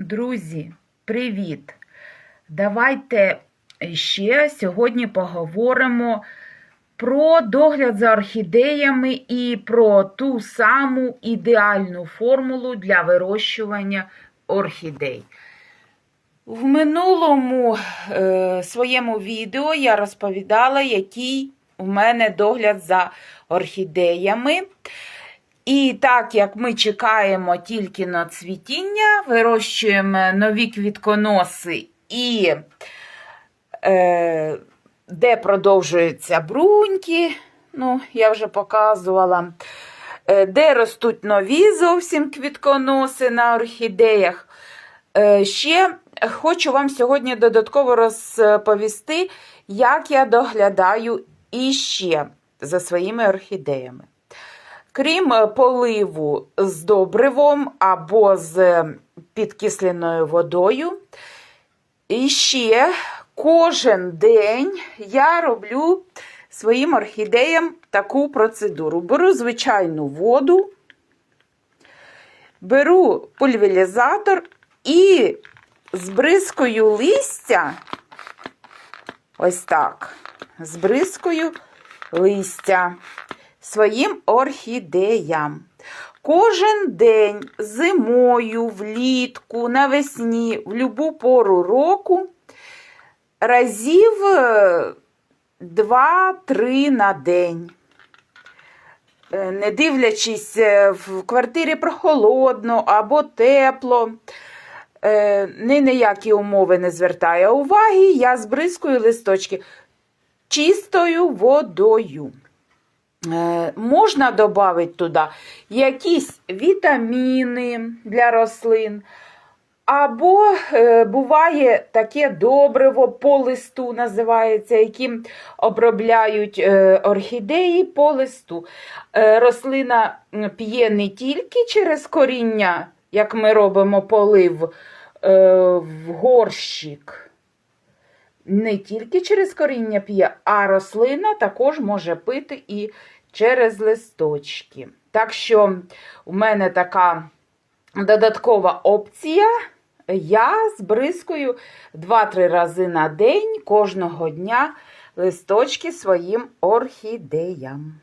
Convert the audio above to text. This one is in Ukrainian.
Друзі, привіт! Давайте ще сьогодні поговоримо про догляд за орхідеями і про ту саму ідеальну формулу для вирощування орхідей. В минулому е, своєму відео я розповідала, який у мене догляд за орхідеями. І так як ми чекаємо тільки на цвітіння, вирощуємо нові квітконоси і е, де продовжуються бруньки, ну, я вже показувала, е, де ростуть нові зовсім квітконоси на орхідеях. Е, ще хочу вам сьогодні додатково розповісти, як я доглядаю іще за своїми орхідеями. Крім е, поливу з добривом або з підкисленою водою, і ще кожен день я роблю своїм орхідеям таку процедуру. Беру звичайну воду, беру пульверізатор і збризкою листя, ось так, збризкою листя своїм орхідеям. Кожен день зимою, влітку, навесні, в любу пору року разів 2-3 на день. Е, Не дивлячись, е, в квартирі прохолодно або тепло, е, ні ніякі умови не звертає уваги, я збризкую листочки чистою водою. Е, Можна додати туди якісь вітаміни для рослин. Або е, буває таке добриво по листу називається, яким обробляють е, орхідеї по листу. Рослина п'є не тільки через коріння, як ми робимо полив в горщик, не тільки через коріння п'є, а рослина також може пити і через листочки. Так що у мене така додаткова опція. Я збризкую 2-3 рази на день кожного дня листочки своїм орхідеям.